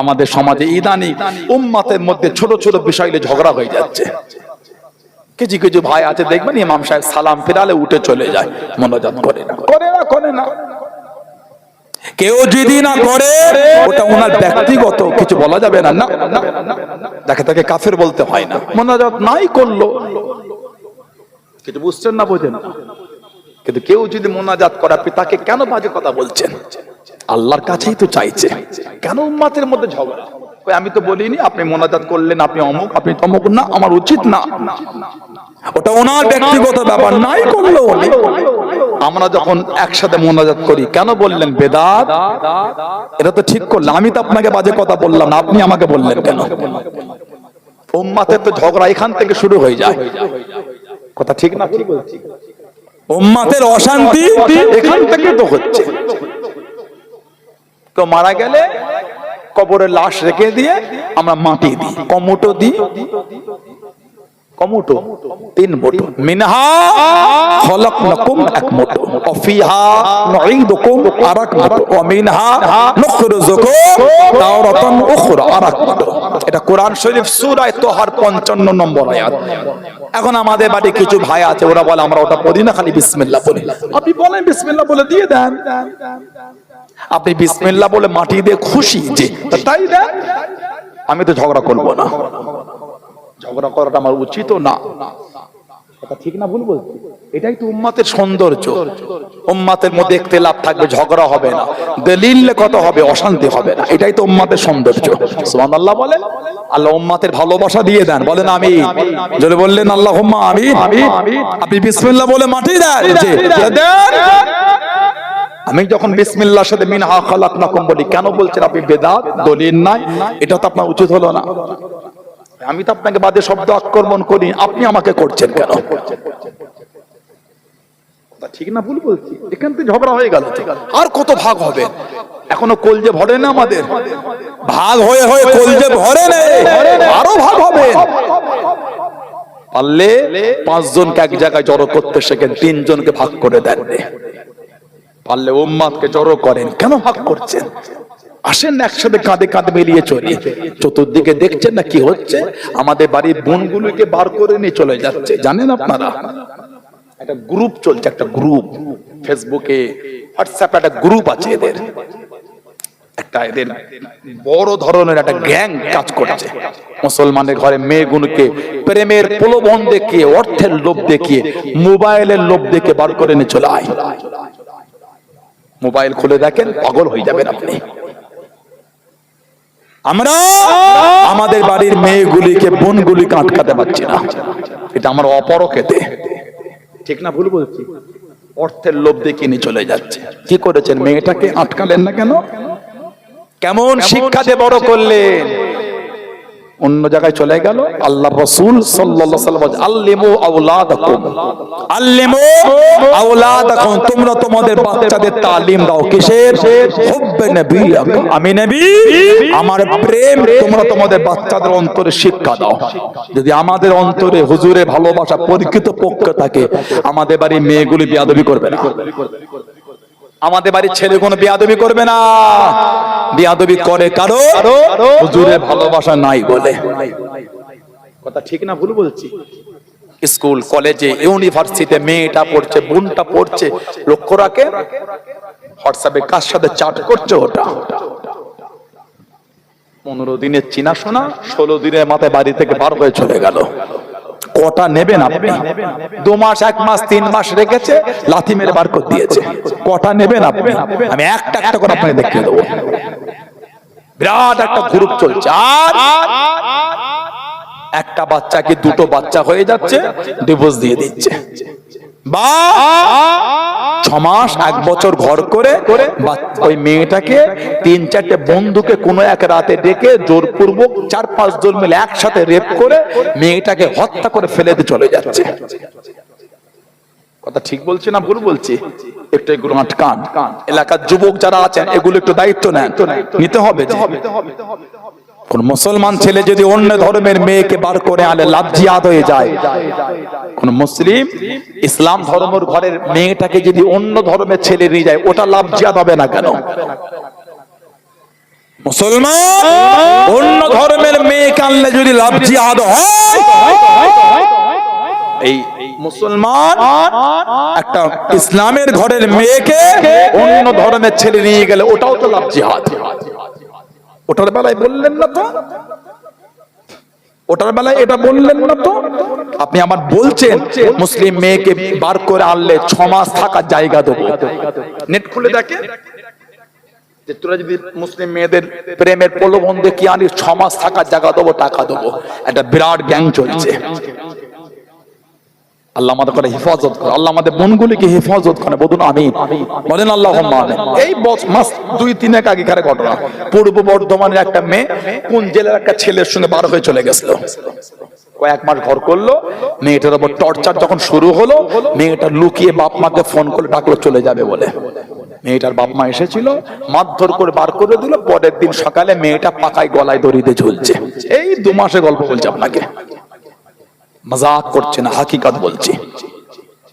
আমাদের সমাজে ইদানি উম্মাতের মধ্যে ছোট ছোট বিষয় নিয়ে ঝগড়া হয়ে যাচ্ছে। কিছু কিছু ভাই আছে দেখবেন ইমাম সাহেব সালাম ফিরালে উঠে চলে যায় মনোজাত করে না। করে না করে না। কেউ যদি না করে ওটা ওনার ব্যক্তিগত কিছু বলা যাবে না না না, তাকে কাফের বলতে হয় না। মনোজাত নাই করল। কিছু বুঝছেন না বোঝেন কিন্তু কেউ যদি মোনাজাত করে আপনি তাকে কেন বাজে কথা বলছেন? আল্লাহর কাছেই তো চাইছে। কেন উম্মাতের মধ্যে ঝগড়া? আমি তো বলিনি আপনি মোনাজাত করলেন আপনি অমুক আপনি তমুক না আমার উচিত না। ওটা ওনার ব্যক্তিগত ব্যাপার নাই করল উনি। আমরা যখন একসাথে মোনাজাত করি কেন বললেন বেদাত? এটা তো ঠিক করলাম আমি তো আপনাকে বাজে কথা বললাম না আপনি আমাকে বললেন কেন? উম্মাতের তো ঝগড়া এখান থেকে শুরু হয়ে যায়। কথা ঠিক না? ঠিক উম্মাতের অশান্তি এখান থেকে তো হচ্ছে। কেউ মারা গেলে কবরে লাশ রেখে দিয়ে আমরা মাটি দিই, কমুটো দিই। কমুটো, তিন মুঠো। মিনহা এক মুঠো। অফিহা আরাক মুঠো। তাওরাতান উখরা আরাক মুঠো। এটা কোরআন শরীফ সূরা তোহার 55 নম্বর আয়াত। এখন আমাদের বাড়ি কিছু ভাই আছে, ওরা বলে আমরা ওটা পড়ি না, খালি বিসমিল্লাহ বলি আপনি বলেন বিসমিল্লাহ বলে দিয়ে দেন। আপনি বিসমিল্লা বলে মাটি দিয়ে খুশি যে তাই দেন আমি তো ঝগড়া করব না। ঝগড়া করাটা আমার উচিত না। কথা ঠিক না ভুল বলছি? এটাই তো উম্মাতের সৌন্দর্য। উম্মাতের মধ্যে লাভ থাকবে, ঝগড়া হবে না। দলিল কত হবে? অশান্তি হবে না। এটাই তো উম্মাতের সৌন্দর্য। সুবহানাল্লাহ বলেন, আল্লাহ উম্মাতের ভালোবাসা দিয়ে দেন। বলেন আমি যদি বললেন আল্লাহ আমি আপনি বিসমিল্লাহ বলে মাটি দেন। আমি যখন বিসমিল্লাহর সাথে মিনহা খালাকনাকুম বলি কেন বলছেন আপনি বেদাত? দলিল নাই? এটা তো আপনার উচিত হলো না। আমি তো আপনাকে বাদে শব্দ আক্রমণ করি আপনি আমাকে করছেন কেন? ঠিক না ভুল বলছি। এখান থেকে ঝগড়া হয়ে গেল আর কত ভাগ হবে? এখনও কলজে ভরে না আমাদের? ভাগ হয়ে হয়ে কলজে ভরে আরও ভাগ হবে। পারলে পাঁচজনকে এক জায়গায় জড়ো করতে শেখেন তিনজনকে ভাগ করে দেন। পারলে উম্মাদকে জড়ো করেন। কেন ভাগ করছেন? আসেন একসাথে কাঁধে কাঁধে মিলিয়ে চলি। চতুর্দিকে দেখছেন না কি হচ্ছে? আমাদের বাড়ির বোনগুলোকে বার করে নিয়ে চলে যাচ্ছে। জানেন আপনারা? একটা গ্রুপ চলছে, একটা গ্রুপ ফেসবুকে হোয়াটসঅ্যাপে একটা গ্রুপ আছে এদের। একটা এদের বড় ধরনের একটা গ্যাং কাজ করছে। মুসলমানের ঘরে মেয়েগুলোকে প্রেমের প্রলোভন দেখিয়ে, অর্থের লোভ দেখিয়ে, মোবাইলের লোভ দেখে বার করে নিয়ে চলে আয়। মোবাইল খুলে দেখেন পাগল হয়ে যাবেন আপনি। আমরা আমাদের বাড়ির মেয়েগুলিকে বোনগুলিকে আটকাতে পারছি না। এটা আমার অপরকেতে। ঠিক না ভুল বলছি? অর্থের লোভ দেখে নিয়ে চলে যাচ্ছে। কি করেছেন? মেয়েটাকে আটকালেন না কেন? কেমন শিক্ষাতে দিয়ে বড় করলেন? অন্য জায়গায় চলে গেল। আল্লাহ রসুল তালিম দাও। কিসের? আমি নবী। আমার প্রেম, তোমরা তোমাদের বাচ্চাদের অন্তরে শিক্ষা দাও। যদি আমাদের অন্তরে হুজুরে ভালোবাসা পরীক্ষিত পক্ষ থাকে, আমাদের বাড়ির মেয়েগুলি বিয়াদবি করবে আমাদের বাড়ির ছেলে কোনো বিয়াদবি করবে না। বিয়াদবি করে কারও? হুজুরের ভালোবাসা নাই বলে। কথা ঠিক না ভুল বলছি। স্কুল কলেজে ইউনিভার্সিটিতে মেয়েটা পড়ছে বোনটা পড়ছে লক্ষ্য রাখে? হোয়াটসঅ্যাপে কার সাথে চাট করছে ওটা? পনেরো দিনের চিনাশোনা ষোলো দিনের মাথায় বাড়ি থেকে বার হয়ে চলে গেল। কটা নেবেন আপনি দু মাস এক মাস তিন মাস রেখেছে লাথি মেরে বার করে দিয়েছে। কটা নেবেন আপনি আমি একটা একটা করে আপনাকে দেখিয়ে দেবো। বিরাট একটা গ্রুপ চলছে। আর একটা বাচ্চাকে দুটো বাচ্চা হয়ে যাচ্ছে ডিভোর্স দিয়ে দিচ্ছে। বা ছ মাস, এক বছর ঘর করে ওই মেয়েটাকে তিন চারটে বন্ধুকে কোনো এক রাতে ডেকে জোরপূর্বক চার পাঁচ জন মিলে একসাথে রেপ করে মেয়েটাকে হত্যা করে ফেলে দিয়ে চলে যাচ্ছে। কথা ঠিক বলছি না ভুল বলছি? একটু এগুলো আটকান এলাকার যুবক যারা আছেন, এগুলো একটু দায়িত্ব নেন। নিতে হবে। কোন মুসলমান ছেলে যদি অন্য ধর্মের মেয়েকে বার করে আনে লাভজিয়াদ হয়ে যায়। কোন মুসলিম ইসলাম ধর্মের ঘরের মেয়েটাকে যদি অন্য ধর্মের ছেলে নিয়ে যায়, ওটা লাভজিয়াদ হবে না কেন? মুসলমান অন্য ধর্মের মেয়ে কানলে যদি লাভ জিহাদ হয়, এই মুসলমান একটা ইসলামের ঘরের মেয়েকে অন্য ধর্মের ছেলে নিয়ে গেলে ওটাও তো লাভ ওটার বেলায় বললেন না তো? ওটার বেলায় এটা বললেন না তো? আপনি আমার বলছেন, মুসলিম মেয়েকে বার করে আনলে ছ মাস থাকার জায়গা দেবো। নেট খুলে দেখে। মুসলিম মেয়েদের প্রেমের প্রলোভন দেখি আনি ছ মাস থাকার জায়গা দেবো, টাকা দেবো। একটা বিরাট গ্যাং চলছে। আল্লাহ আমাদের করে হেফাজত করে। আল্লাহ আমাদের বোনগুলিকে হেফাজত করে। বলুন আমি বলেন, আল্লাহ এই মাস দুই, তিন, এক আগেকার ঘটনা। পূর্ব বর্ধমানের একটা মেয়ে কোন জেলার একটা ছেলের সঙ্গে বার হয়ে চলে গেছিল। কয়েক মাস ঘর করল। মেয়েটার উপর টর্চার যখন শুরু হলো, মেয়েটা লুকিয়ে বাপ মাকে ফোন করে ডাকলো, চলে যাবে বলে। মেয়েটার বাপ মা এসেছিল, মারধর করে বার করে দিল। পরের দিন সকালে মেয়েটা পাকায় গলায় দড়িতে ঝুলছে। এই দু মাসে গল্প বলছে আপনাকে। মজাক করছে না হাকিকাত বলছি।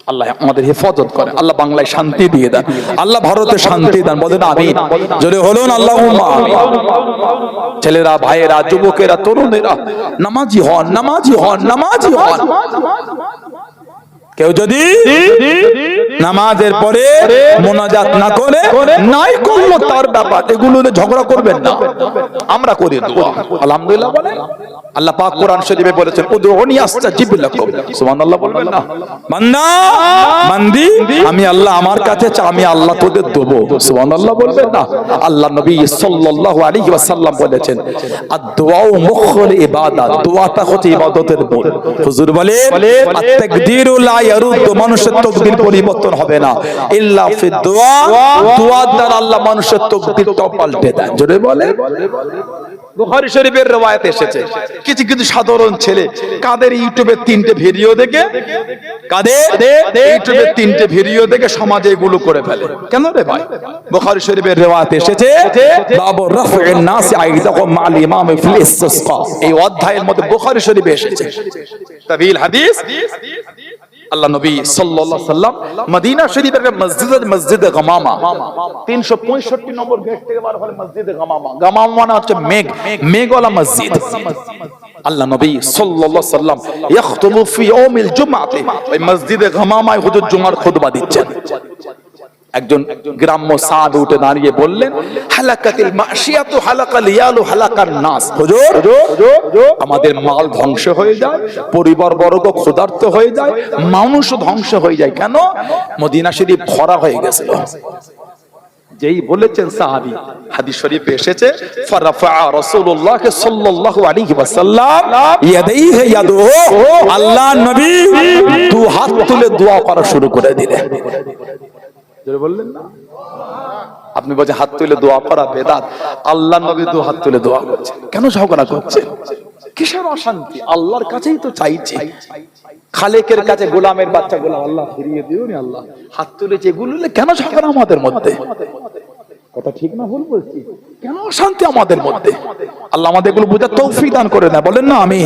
আল্লাহ আমাদের হেফাজত করে আল্লাহ বাংলায় শান্তি দিয়ে দেন। আল্লাহ ভারতে শান্তি দেন। আমি যদি আল্লাহ ছেলেরা, ভাইয়েরা, যুবকেরা, তরুণেরা, নামাজি হন নামাজি হন নামাজি হন। কেউ যদি নামাজের পরে মোনাজাত না করে, নাই করল তার ব্যাপার। এগুলো ঝগড়া করবেন না। আমরা করি দোয়া। আলহামদুলিল্লাহ বলেন। আল্লাহ পাক কোরআন শরীফে বলেছেন উদউনি আস্তাজিব লাকুম। সুবহানাল্লাহ বলবেন না। বান্দা বান্দি আমি আল্লাহ আমার কাছে চা আমি আল্লাহ তোদের দেব। সুবহানাল্লাহ বলবেন না। আল্লাহ নবী সাল্লাল্লাহু আলাইহি ওয়াসাল্লাম বলেছেন আদ-দুআউ মুখুল ইবাদত দোয়াটা হচ্ছে ইবাদতের মূল। হুজুর বলে আত-তাকদিরু লা ইয়ারুদ্দু মানুষের তকদির পরিবর্তন হবে না। ইল্লা ফি দোয়া দোয়ার দ্বারা আল্লাহ মানুষের তকদিরটাও পাল্টে দেন। জোরে বলে বুখারী শরীফের রওয়ায়াত এসেছে। কিছু কিছু সাধারণ ছেলে, কাদের ইউটিউবে তিনটে ভিডিও দেখে, কাদের ইউটিউবে তিনটে ভিডিও দেখে সমাজে এগুলো করে ফেলে। কেন রে ভাই? বুখারী শরীফের রেওয়াত এসেছে, বাবু রাফি'ন নাস আইদাকুম মা'আল ইমাম এই অধ্যায়ের মধ্যে বুখারী শরীফে এসেছে। তাবিল হাদিস? আল্লাহ নবী সাল্লাল্লাহু সাল্লাম মদিনা শরীফের মসজিদ মসজিদ গামামা। 365 নম্বর গেট থেকে বার হলে মসজিদে গামামা। গামামা মানে হচ্ছে মেঘ। মেঘওয়ালা মসজিদ। আল্লাহ নবী সাল্লাল্লাহু সাল্লাম ইয়াখতুবু ফি ইয়াউমিল জুমআতি। ওই মসজিদে গামামায় হুজুর জুমার খুতবা দিচ্ছেন। একজন গ্রাম্য সাদ উঠে দাঁড়িয়ে বললেন, হালাকাতিল মাশিয়াতু হালাকাল ইয়ালু হালাকার নাস। হুজুর, আমাদের মাল ধ্বংস হয়ে যায়, পরিবার বর্গ ক্ষুধার্ত হয়ে যায়, মানুষ ধ্বংস হয়ে যায়। কেন? মদিনা শরীফ ভরা হয়ে গেছিল। যেই বলেছেন সাহাবী, হাদিস শরীফে এসেছে, ফারাফা রাসূলুল্লাহ সাল্লাল্লাহু আলাইহি ওয়াসাল্লাম ইয়াদাইহি ইয়াদুহু আল্লাহ নবী দু হাত তুলে দোয়া করা শুরু করে দিলেন। বললেন না? আপনি বলছেন, হাত তুলে দোয়া করা বেদাত। আল্লাহ নবী দু হাত তুলে দোয়া করছে কেন ঝগড়া করছে? কিসের অশান্তি? আল্লাহর কাছেই তো চাইছে। খালেকের কাছে গোলামের বাচ্চা গোলাম, আল্লাহ ফিরিয়ে দিও আল্লাহ। হাত তুলেছে এগুলো কেন ঝগড়া আমাদের মধ্যে? কথা ঠিক না ভুল বলছি? কেন শান্তি আমাদের মধ্যে? আল্লাহ আমাদের এগুলো বোঝার তৌফিক দান করে না বলেন না আমি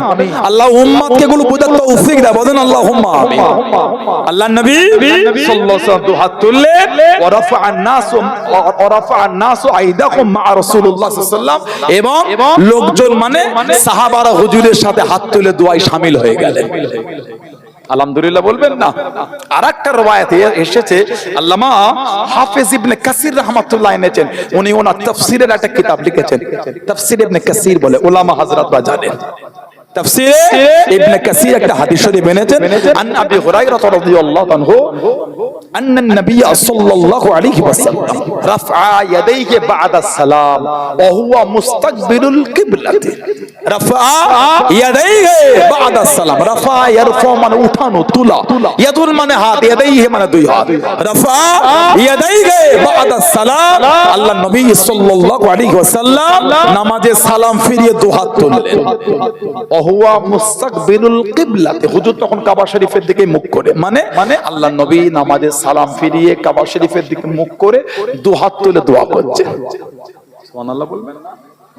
আল্লাহ উম্মাদকে এগুলো বোঝার তৌফিক দেয়। বলেন আল্লাহ হুম্মা আমি আল্লাহ নবী সাল্লাল্লাহু আলাইহি হাত তুললে ওয়ারাফা আন-নাস ওয়ারাফা আন-নাস আইদাকুম মা রাসূলুল্লাহ সাল্লাল্লাহু আলাইহি এবং লোকজন মানে সাহাবারা হুজুরের সাথে হাত তুলে দোয়ায় শামিল হয়ে গেলেন। আলহামদুলিল্লাহ বলবেন না। আর একটা রবায়াতে এসেছে, আল্লামা হাফেজ ইবনে কাসির রহমাতুল্লাহ এনেছেন। উনি ওনার তফসিরের একটা কিতাব লিখেছেন। তফসির ইবনে কাসির বলে ওলামা হযরতরা জানেন। তাফসীরে ইবনে কাসির একটা হাদিস শরীফ এনেছেন আন আবি হুরায়রা রাদিয়াল্লাহু আনহু أن النبي صلى الله عليه وسلم رفع يديه بعد السلام وهو مستقبل القبلة رفع يديه بعد السلام رفع يرفع من উঠানো তুলা ইয়াদুল মানে হাত ইয়াদাইহি মানে দুই হাত রাফা ইয়াদাইহি বাদা সালাম আল্লাহ নবী সাল্লাল্লাহু আলাইহি ওয়াসাল্লাম নামাজে সালাম ফিরিয়ে দু হাত তুললেন ওহুয়া মুস্তাকবিলুল কিবলাতে। হুজুর তখন কাবা শরীফের দিকে মুখ করে। মানে? মানে? আল্লাহ নবী নামাজে সালাম ফিরিয়ে কাবা শরীফের দিকে মুখ করে দুহাত তুলে দোয়া করছেন সুবহানাল্লাহ বলবেন না?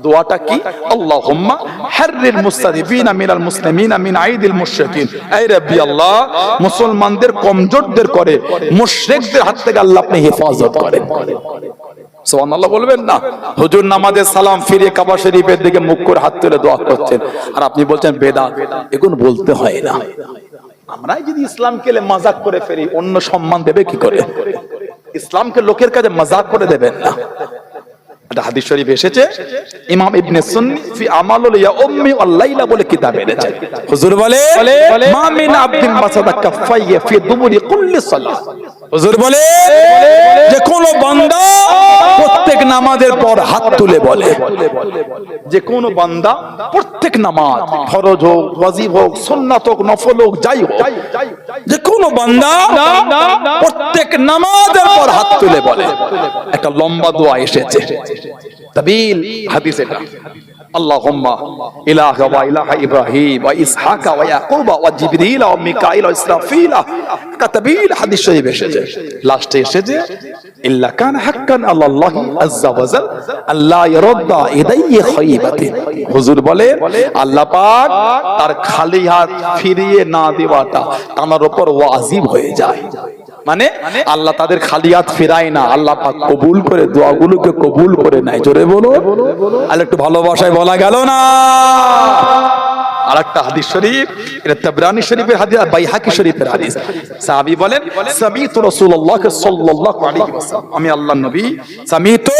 দোয়াটা কি? আল্লাহুম্মা হাররির মুস্তাদিফিনা মিনাল মুসলিমিনা মিন আইদিল মুশরিকিন। এই রাব্বি আল্লাহ মুসলমানদের কমজোরদের করে মুশরিকদের হাত থেকে আল্লাহ আপনি হেফাজত করেন। সুবহানাল্লাহ বলবেন না। হুজুর নামাজের সালাম ফিরে কাবা শরীফের দিকে মুখ করে হাত তুলে দোয়া করছেন। আর আপনি বলছেন বেদাত এগুলো বলতে হয় না। আমরাই যদি ইসলামকে মাজাক করে ফেরি অন্য সম্মান দেবে কি করে? ইসলামকে লোকের কাছে মাজাক করে দেবেন না। একটা হাদিস শরীফ এসেছে ইমাম ইবনে সুন্নি ফি আমালুল ইয়াউমি ওয়াল লাইলা বলে কিতাব এনেছেন হুজুর বলে মা মিন আবদিন মাসাদা কাফাইয়া ফি দুবুরি কুল্লি সালাত। হুজুর বলে, যে কোন বান্দা প্রত্যেক নামাজের পর হাত তুলে বলে। যে কোন বান্দা প্রত্যেক নামাজ ফরজ হোক, ওয়াজিব হোক, সুন্নাত হোক, নফল হোক, যাই হোক, যে কোন বান্দা প্রত্যেক নামাজের পর হাত তুলে বলে। একটা লম্বা দোয়া এসেছে। তাবিল, হাদিস এটা। اللهم إله وإله إبراهيم وإسحاق ويعقوب وجبريل وميكائيل وإسرافيل كتبيل حديث شريف এসেছে লাস্টে এসেছে إلا كان حقا على الله عز وجل আল্লাহ يرد إليه خيبة হুজুর বলে আল্লাহ পাক তার খালি হাত ফিরিয়ে না দেওয়াটা তার উপর ওয়াজিব হয়ে যায় মানে আল্লাহ তাদের খালিয়াত ফেরায় না। আল্লাহ পাক কবুল করে দোয়াগুলোকে কবুল করে নেয়। জোরে বলো। আর একটু ভালোবাসায় বলা গেল না। আর হাদিস শরীফ, এটা তাবরানি শরীফের হাদিস আর বাইহাকি শরীফের হাদিস। সাহাবী বলেন, সামিতু রাসূলুল্লাহ সাল্লাল্লাহু আলাইহি ওয়াসাল্লাম। আমি আল্লাহর নবী। সামিতু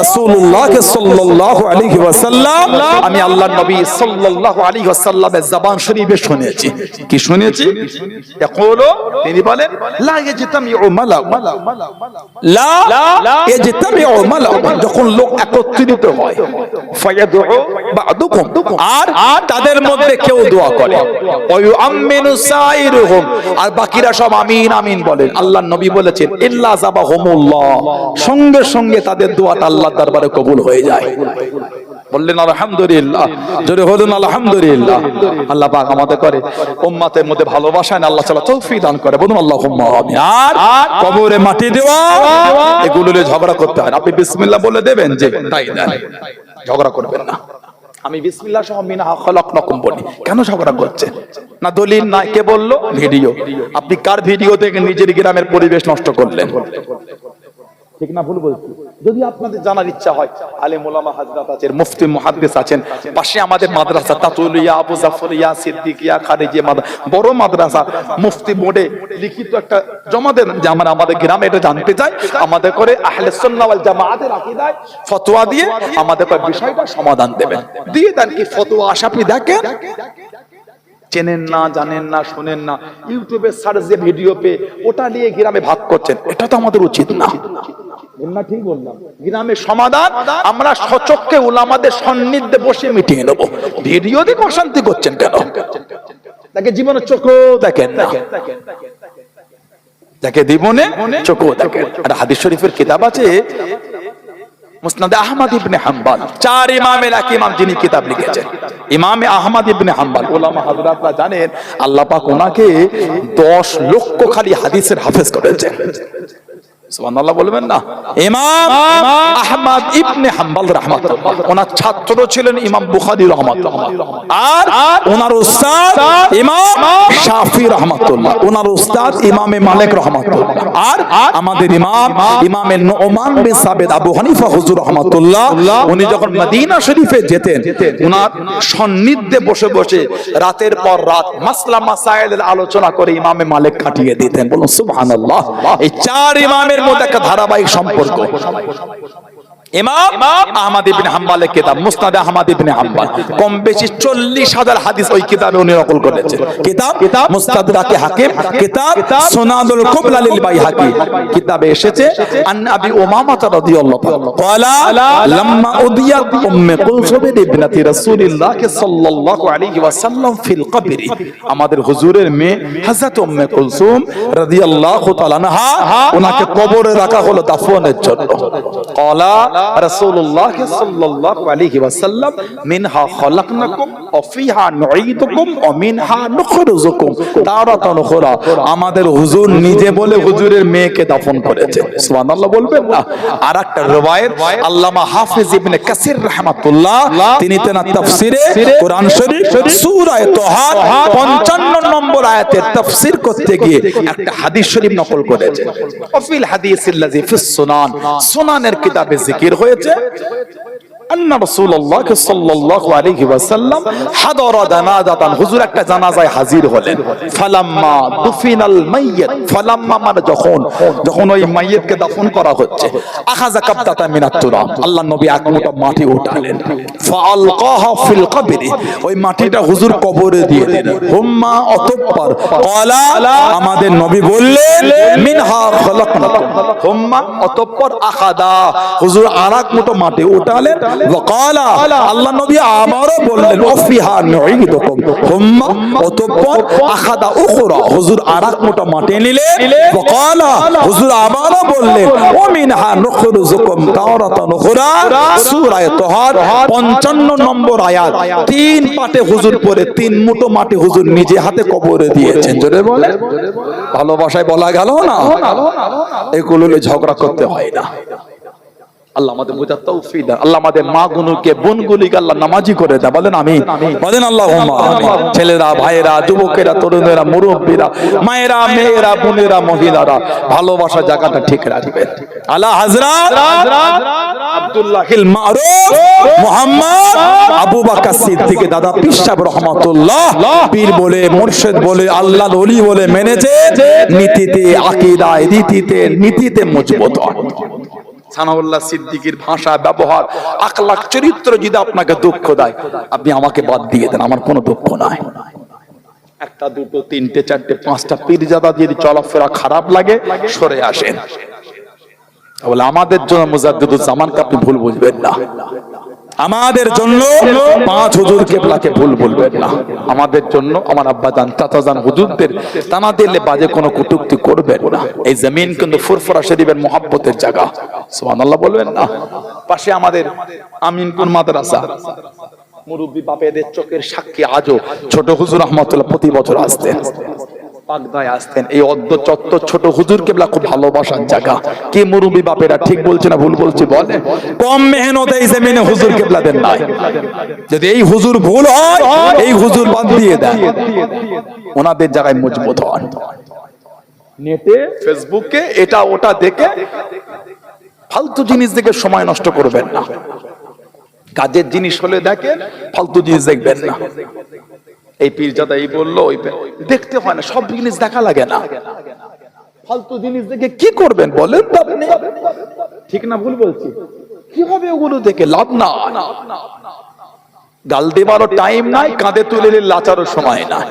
রাসূলুল্লাহ সাল্লাল্লাহু আলাইহি ওয়াসাল্লাম। আমি আল্লাহর নবী সাল্লাল্লাহু আলাইহি ওয়াসাল্লামের জবান শরীফে শুনেছি। কি শুনেছি? ইয়াকুলু, তিনি বলেন, লা ইয়াজতামিউ মালা লা ইয়াজতামিউ মালা যখন লোক একত্রিত হয়, ফায়াদউ বা'দুকুম। আর তাদের মধ্যে কেউ দোয়া করে। আর বাকিরা সব আমিন আমিন বলেন। আল্লাহর নবী বলেছেন সঙ্গে সঙ্গে তাদের দোয়াটা আল্লাহর দরবারে কবুল হয়ে যায়। বললেন, আলহামদুলিল্লাহ। জোরে আলহামদুলিল্লাহ। আল্লাহ পাক আমাদের করে। মধ্যে না আল্লাহ তাআলা তৌফিক দান করে। বলুন, আল্লাহুম্মা আমিন। আর কবরে মাটি দেওয়া এগুলো ঝগড়া করতে হয় আপনি বিসমিল্লাহ বলে দেবেন যে তাই দেন ঝগড়া করবেন না। আমি বিসমিল্লাহ সহ মিনা খলক নকম বলি। কেন ঝগড়া করছে? না দলিল, না কে বলল? ভিডিও। আপনি কার ভিডিও থেকে নিজের গ্রামের পরিবেশ নষ্ট করলেন? ঠিক না, ভুল বলছি। যদি আপনাদের জানার ইচ্ছা হয়, আলে মোলামা হাজরাত আছেন, মুফতি মুহাদ্দিস আছেন, পাশে আমাদের মাদ্রাসা তাতুলিয়া আবু জাফরিয়া সিদ্দিকিয়া খারিজিয়া বড় মাদ্রাসা, মুফতি বোর্ডে লিখিত একটা জমা দেন যে আমরা আমাদের গ্রামে এটা জানতে চাই, আমাদের করে আহলে সুন্নাহ ওয়াল জামাআতের আকীদায় ফতোয়া দিয়ে আমাদের বিষয়টা সমাধান দেবেন। দিয়ে দেন কি ফতোয়া আসে আপনি দেখেন? চেনেন না জানেন না শোনেন না। ইউটিউবে সার্চ দিয়ে ভিডিও পে ওটা নিয়ে গ্রামে ভাগ করছেন। এটা তো আমাদের উচিত না। না ঠিক বললাম। গ্রামের সমাধান আমরা সচক্ষে ওলামাদের সন্নিধ্যে বসে মিটিয়ে নেব। ভিডিও দেখে অশান্তি করছেন কেন? তাকে জীবনে চোখও দেখেন না। যাকে জীবনে চোখও দেখেন। হাদিস শরীফের কিতাব আছে মুসনাদ আহমদ চার ইমামের যিনি কিতাব লিখেছেন। ইমামে আহমদ ইবনে জানেন, আল্লাহ ওনাকে 10 লক্ষ খালি হাদিসের হাফেজ করেছেন। সুবহানাল্লাহ বলবেন না? ইমাম আহমদ ইবনে হাম্বাল রাহমাতুল্লাহ। ওনার ছাত্র ছিলেন ইমাম বুখারী রাহমাতুল্লাহ। আর ওনার উস্তাদ ইমাম শাফি রাহমাতুল্লাহ। ওনার উস্তাদ ইমামে মালিক রাহমাতুল্লাহ। আর আমাদের ইমাম ইমামে নোমান বিন সাবেদ আবু হানিফা হুজুর রাহমাতুল্লাহ। উনি যখন মদিনা শরীফে যেতেন ওনার সান্নিধ্যে বসে বসে রাতের পর রাত মাসলা মাসাইলের আলোচনা করে ইমামে মালিক কাটিয়ে দিতেন। বলুন সুবহানাল্লাহ। এই চার ইমামের মধ্যে একটা ধারাবাহিক সম্পর্ক। ইমাম আহমদ ইবনে হাম্বালের কিতাব মুসনাদ আহমদ ইবনে হাম্বাল। কম বেশি 40 হাজার হাদিস ওই কিতাবে উনি নকল করেছেন কিতাব কিতাব হাকিম কিতাব সুনাদুল কুবলা লিল বাইহাকি। কিতাবে এসেছে আন আবি উমামা রাদিয়াল্লাহু তাআলা ক্বালা লাম্মা উদিয়াত উম্মে কুলসুম ইবনাতি রাসূলিল্লাহ সাল্লাল্লাহু আলাইহি ওয়াসাল্লাম ফিল কবরি। আমাদের হুজুরের মেয়ে হযরত উম্মে কুলসুম রাদিয়াল্লাহু তাআলা আনহা ওনাকে কবরে রাখা হলো দাফনের জন্য। ক্বালা রাসূলুল্লাহ সাল্লাল্লাহু আলাইহি ওয়াসাল্লাম, মিনহা ওয়া ফিহা নুঈদুকুম ওয়া মিনহা তারাতান উখরা, আমাদের হুজুর নিজে বলে হুজুরের মেয়েকে দাফন করেছে। সুবহানাল্লাহ বলবেন না? আরেকটা রওয়ায়াত আল্লামা হাফিজ ইবনে কাসির রাহমাতুল্লাহ, তিনি তেনার তাফসিরে কোরআন শরীফ, সূরা তোহা 55 নম্বর আয়াতের তাফসীর করতে গিয়ে একটা হাদিস শরীফ নকল করেছে। অফিল হাদিসিল্লাযী ফিস সুনান, সুনানের কিতাবে জিকির হয়েছে। أن رسول الله صلى الله عليه وسلم حضر جنازة হুজুর একটা জানাজায় হাজির হলেন ফালাম্মা দুফিনাল মাইয়িত ফালাম্মা মানে যখন যখন ওই মাইয়িতকে দাফন করা হচ্ছে আখাযা কাবতাতা মিনাত তুরাব আল্লাহ নবী এক মুঠো মাটি উঠালেন ফালকাহা ফিল কবরি ওই মাটিটা হুজুর কবরে দিয়ে দিলেন হুম্মা অতঃপর ক্বালা আমাদের নবী বললেন মিনহা খলাকনাকুম হুম্মা অতঃপর আখাদা হুজুর আরেক মুঠো মাটি উঠালেন ওয়াকালা আল্লাহ নবী আবারও বললেন ওফিহা নুঈদুকুম হুম্মা অতঃপর আখাদা উখরা হুজুর আরেক মুঠো মাটি নিলেন ওয়াকালা হুজুর আবারও বললেন ও মিনহা নুখরিজুকুম তাওরাতান উখরা সূরা তোহার 55 নম্বর আয়াত তিন পাটে হুজুর পরে তিন মুঠো মাটি হুজুর নিজে হাতে কবরে দিয়েছেন জোরে বলে ভালোবাসায় বলা গেল না? এগুলো ঝগড়া করতে হয় না। আল্লাহ আল্লাহ আল্লাহ আল্লাহ ছেলেরা, ভাইয়েরা, যুবকেরা মায়েরা, মেয়েরা, বোনেরা ভালোবাসা জায়গাটা ঠিক আল্লাহ মুহাম্মদ আবু দাদা বলে, মুর্শিদ বলে, আল্লাহর ওলি বলে মেনেছে। নীতিতে, আকীদায়, রীতিতে, নীতিতে মজবুত। সানাউল্লাহ সিদ্দিকির ভাষা, ব্যবহার আকলাক চরিত্র যদি আপনাকে দুঃখ দেয়, আপনি আমাকে বাদ দিয়ে দেন, আমার কোনো দুঃখ নাই। একটা, দুটো, তিনটে, চারটে, পাঁচটা পীরজাদা যদি চলাফেরা খারাপ লাগে, সরে আসেন। বলে আমাদের জন্য মুজাদ্দুজ্জামানকে আপনি ভুল বুঝবেন না। আমাদের জন্য পাঁচ হুজুর কেবলাকে ভুল বলবেন না। আমাদের জন্য, আমার আব্বা জান চাচা জান হুজুরদের তানা দিলে বাজে কোনো কটুক্তি করবেন না। এই জমিন কিন্তু ফুরফুরা শরীফের মোহাব্বতের জায়গা। সুবহানাল্লাহ বলবেন না? পাশে আমাদের আমিনপুর মাদ্রাসা। মুরব্বী বাপেদের চোখের সাক্ষী আজও ছোট হুজুর রহমতুল্লাহ প্রতি বছর আসতেন। ওনাদের জায়গায় মজবুত হন। ফেসবুকে, এটা ওটা দেখে ফালতু জিনিস দেখে সময় নষ্ট করবেন না। কাজের জিনিস হলে দেখেন, ফালতু জিনিস দেখবেন না। এই পীরজাদা এই বলল ওই দেখতে হয় না সব জিনিস দেখা লাগে না। ফালতু জিনিস দেখে কি করবেন বলেন তো আপনি? ঠিক না ভুল বলছি। কি হবে ওগুলো দেখে লাভ না? গাল দেবারও টাইম নাই কাঁধে তুলে লাচারও সময় নাই।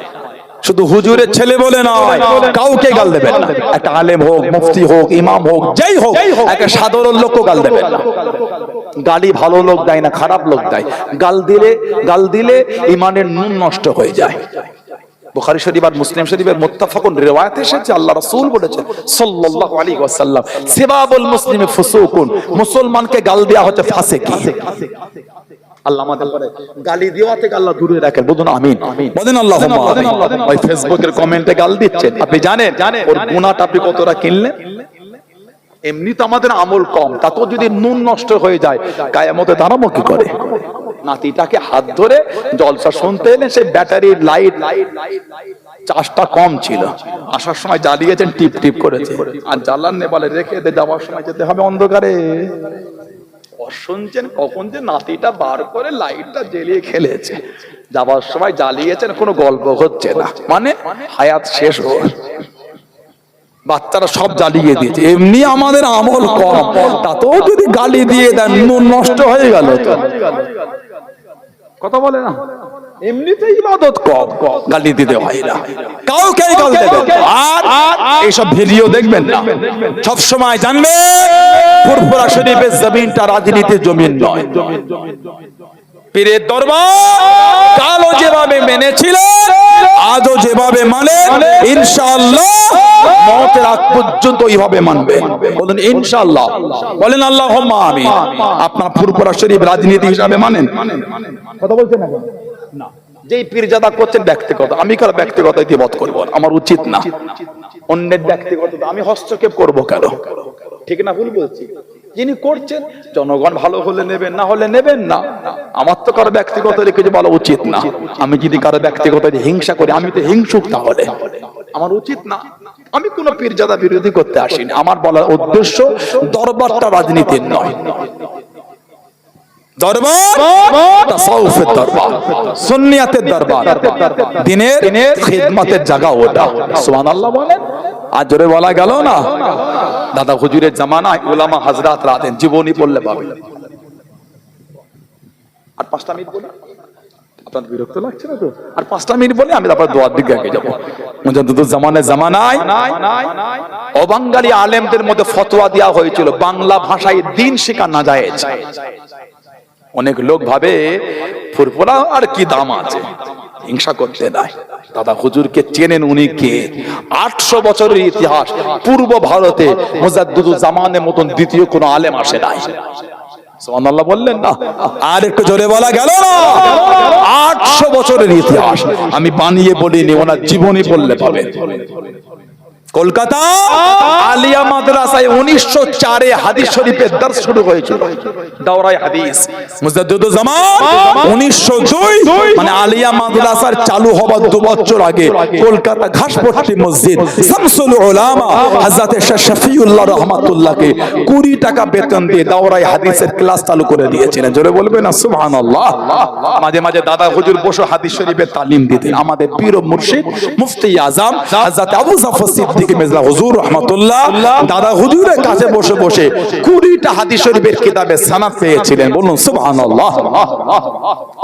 শুধু হুজুরের ছেলে বলে নয় কাউকে গাল দেবেন না। একটা আলেম হোক মুফতি হোক ইমাম হোক যেই হোক একটা সাধারণ লোকও গাল দেবেন না। গালি ভালো লোক দেয় না, খারাপ লোক দেয়। গাল দিলে গাল দিলে ইমানের নুন নষ্ট হয়ে যায়। বুখারী শরীফ আর মুসলিম শরীফের মুত্তাফাকুন রিওয়ায়াত এসেছে, আল্লাহ রাসূল বলেছেন সাল্লাল্লাহু আলাইহি ওয়াসাল্লাম, সিবাবুল মুসলিমি ফুসুকুন, মুসলমানকে গাল দেয়া হচ্ছে ফাসিকি। আল্লাহ আমাদের গালি দেওয়া থেকে আল্লাহ দূরে রাখেন, বলুন আমিন। বলেন আল্লাহ ওই ফেসবুকের কমেন্টে গাল দিচ্ছেন। আপনি জানেন, ওর গুণাটা আপনি কতটা কিনলেন? এমনি তো আমাদের আমল কম, তাতেও যদি নুন নষ্ট হয়ে যায়, কায়ামতে দাঁড়াবো কি করে? নাতিটাকে হাত ধরে জলসা শুনতে এলেন, সেই ব্যাটারি লাইট লাইট লাইট চাষটা কম ছিল। আসার সময় জ্বালিয়েছেন, টিপ টিপ করেছে। আর জ্বালান নেবালে রেখে দে, যাওয়ার সময় যেতে হবে অন্ধকারে। শুনছেন, কখন যে নাতিটা বার করে লাইটটা জ্বেলিয়ে খেলেছে। যাবার সময় জ্বালিয়েছেন, কোনো গল্প হচ্ছে না। মানে হায়াত শেষ হয়ে বাচ্চারা সব জ্বালিয়ে দিয়েছে। এমনি আমাদের আমল কম। তাতেও যদি গালি দিয়ে দেন নুন নষ্ট হয়ে গেল কথা বলে না? এমনিতেই ইবাদত কম। গালি দিতে হয় না। কাউকে গাল দেবেন আর এইসব ভিডিও দেখবেন না। সব সময় জানবেন ফুরফুরা শরীফের জমিনটা রাজনীতির জমিন নয়। পীরের দরবার। কালো যেভাবে মেনেছিলেন, আজও যেভাবে মানে ইনশাআল্লাহ মতের আগ পর্যন্ত ওইভাবে মানবে। বলেন, ইনশাআল্লাহ। বলেন আল্লাহ আমি আপনার ফুরফুরা শরীফ রাজনীতি হিসাবে মানেন? কথা বলছেন না যেই পীরজাদা করছেন, ব্যক্তিগত। আমি কারও ব্যক্তিগত ইতিবাদ করব আমার উচিত না। অন্যের ব্যক্তিগত আমি হস্তক্ষেপ করব কেন? ঠিক না, ভুল বলছি। যিনি করছেন, জনগণ ভালো হলে নেবেন, না হলে নেবেন না। আমার তো কারও ব্যক্তিগত রেখে বলা উচিত না। আমি যদি কারও ব্যক্তিগত হিংসা করি, আমি তো হিংসুক তাহলে। আমার উচিত না। আমি কোন পীরজাদা বিরোধী করতে আসিনি। আমার বলার উদ্দেশ্য দরবারটা রাজনীতির নয়। দরবার তাসাউফের দরবার সুন্নিয়াতের দরবার দিনের খিদমতের জায়গা ওটা। সুবহানাল্লাহ বলেন। আর জোরে বলা গেল না? দাদা হুজুরের জামানায় উলামা হাজরাত রাতেন জীবনী পড়লে পাবে। আর পাঁচটা মিনিট বলে? আপনার বিরক্ত লাগছে না তো? আর পাঁচটা মিনিট বলে আমি তারপর দোয়ার দিকে আগে যাব। মুজাদ্দুদ জামানে জামানায় অবাঙ্গালি আলেমদের মধ্যে ফতোয়া দেওয়া হয়েছিল বাংলা ভাষায় দিন শেখা না যায় অনেক লোক ভাবে, ফুরফুরা আর কি দাম আছে? হিংসা করতে নাই। দাদা হুজুরকে চেনেন উনি কে? আটশো বছরের ইতিহাস, পূর্ব ভারতে মুজাদ্দুদ জামানের মতন দ্বিতীয় কোনো আলেম আসে নাই। বললেন, না, আর একটু জোরে বলা গেল না? আটশো বছরের ইতিহাস, আমি বানিয়ে বলিনি, ওনার জীবনী বললে পাবে কলকাতা? আলিয়া মাদ্রাসায় উনিশশো চারে হাদিস শরীফের দর্শ শুরু হয়েছিল। দাওরাই হাদিস। মুজাদ্দুজ্জামান উনিশশো দুই মানে আলিয়া মাদ্রাসার চালু হবার দু বছর আগে কলকাতা ঘাসপট্টি মসজিদ শামসুল উলামা হযরত শাহ শফিউল্লাহ রহমাতুল্লাহকে কুড়ি টাকা বেতন দিয়ে দাওরাই হাদিসের ক্লাস চালু করে দিয়েছিলেন। জোরে বলবেন না? সুবহানাল্লাহ। মাঝে মাঝে দাদা হুজুর বসে হাদিস শরীফের তালিম দিতেন। আমাদের পীর মুর্শিদ মুফতি আজম। হযরত আবু জাফর সিদ্দিক মির্জা হুজুর রহমতুল্লাহ, দাদা হুজুরের কাছে বসে বসে কুড়িটা হাদিস শরীফের কিতাবে সানাদ পেয়েছিলেন। বলুন, সুবহানাল্লাহ।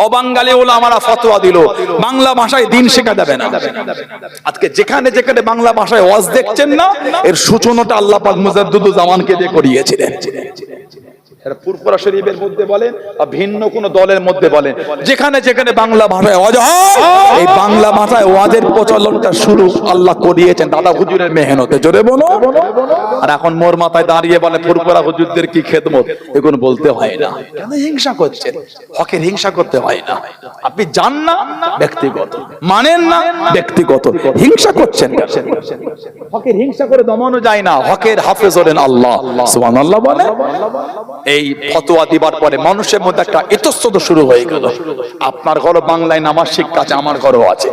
অবাঙ্গালি ওলামারা ফতোয়া দিল, বাংলা ভাষায় দিন শেখা যাবে না। আজকে যেখানে যেখানে বাংলা ভাষায় ওয়াজ দেখছেন না, এর সূচনাটা আল্লাহ পাক মুজাদ্দুদ জামানকে দিয়ে করিয়েছিলেন। এরা ফুরফুরা শরীফের মধ্যে বলেন বা ভিন্ন কোন দলের মধ্যে বলেন। যেখানে যেখানে বাংলা ভাষায় এই বাংলা ভাষায় ওয়াজের প্রচলনটা শুরু আল্লাহ করিয়েছেন। দাদা হুজুরের মেহনতে। জোরে বলো। আর এখন মোর মাথায় দাঁড়িয়ে বলে ফুরফুরা হুজুরদের কি খেদমত? এগুলো বলতে হয় না। কেন হিংসা করছেন? হকের হিংসা করতে হয় না। আপনি জান না, ব্যক্তিগত। মানেন না, ব্যক্তিগত। হিংসা করছেন হকের হিংসা করে দমানো যায় না। হকের হাফেজ হলেন আল্লাহ। সুবহানাল্লাহ বলে এই ফতোয়া দিবার পরে মানুষের মধ্যে একটা ইতস্তত শুরু হয়ে গেল। আপনার ঘর বাংলায় নামাজ শিক্ষা আছে আমার ঘরও আছে।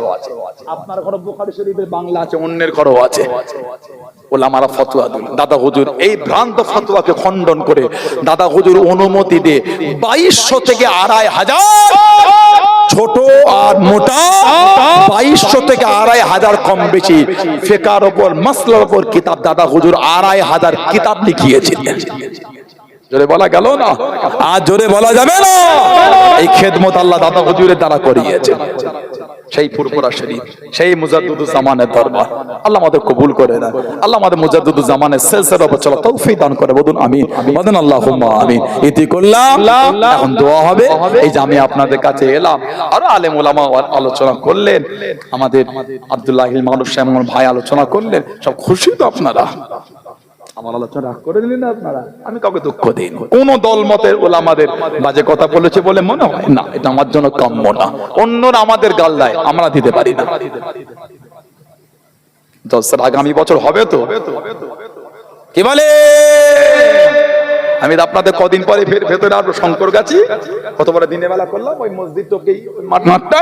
আপনার ঘর বুখারী শরীফের বাংলা আছে, অন্যের ঘরও আছে। ওলামারা ফতোয়া দিল। দাদা হুজুর, এই ভ্রান্ত ফতোয়াকে খণ্ডন করে দাদা হুজুর অনুমতি দিয়ে বাইশশো থেকে আড়াই হাজার, ছোট আর মোটা, বাইশশো থেকে আড়াই হাজার কম বেশি। ফেকার ওপর, মাসলার ওপর কিতাব দাদা হুজুর আড়াই হাজার কিতাব লিখিয়েছিলেন। জোরে বলা গেল না? আর জোরে বলা যাবে না? এই খেদমত আল্লাহ দাদা হুজুরের দ্বারা করিয়েছে। সেই ফুরফুরা শরীফ সেই মুজাদ্দুদ জামানের দরবার। আল্লাহ আমাদের কবুল করে না আল্লাহ আমাদের মুজাদ্দুদ জামানের সিলসিলা চলা তৌফিক দান করে। বলুন, আমিন। বলেন, আল্লাহুম্মা আমিন। ইতি করলাম। এখন দোয়া হবে। এই যে আমি আপনাদের কাছে এলাম। আরও আলেম ওলামা আলোচনা করলেন। আমাদের আব্দুল্লাহ মানুষ আমার ভাই আলোচনা করলেন। সব খুশি তো আপনারা। আমার আলোচনা রাগ করে আপনারা? আমি কাউকে দুঃখ কোন দল মতের ওলামাদের বাজে কথা বলেছে বলে মনে হয়? না, এটা আমার জন্য কাম্য না। অন্যরা আমাদের গাল দেয়, আমরা দিতে পারি না। দশের আগামী বছর হবে তো? কি বলে? আমি আপনাদের কদিন পরে ফের ভেতরে আসব শঙ্কর গাছি। কত বড় দিনের বেলা করলাম, ওই মসজিদ তো মাঠটা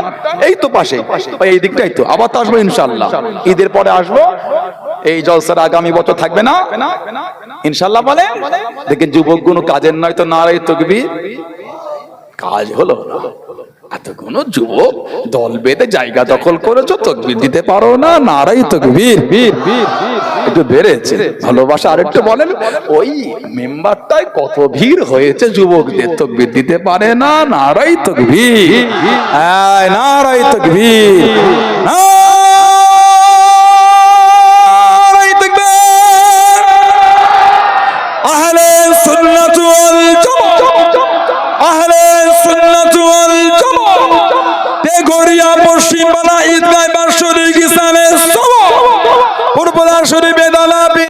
এই তো পাশে। এই দিকটাই তো। আবার তো আসব ইনশাল্লাহ ঈদের পরে আসব। এই জলসার আগামী বছর থাকবে না। ইনশাল্লাহ বলে, দেখেন যুবক কোনো কাজের নয় তো নারাই তকবি কাজ হলো। না এতগুলো যুবক, দল বেঁধে জায়গা দখল করেছ তকবির দিতে পারো না, নারাই তকবির। বীর বীর একটু বেড়েছে, ভালোবাসা আরেকটু বলেন, ওই মেম্বারটায় কত ভিড় হয়েছে যুবকদের তকবির দিতে পারে না, নারাই তকবির। নারাই তকবির। নারাই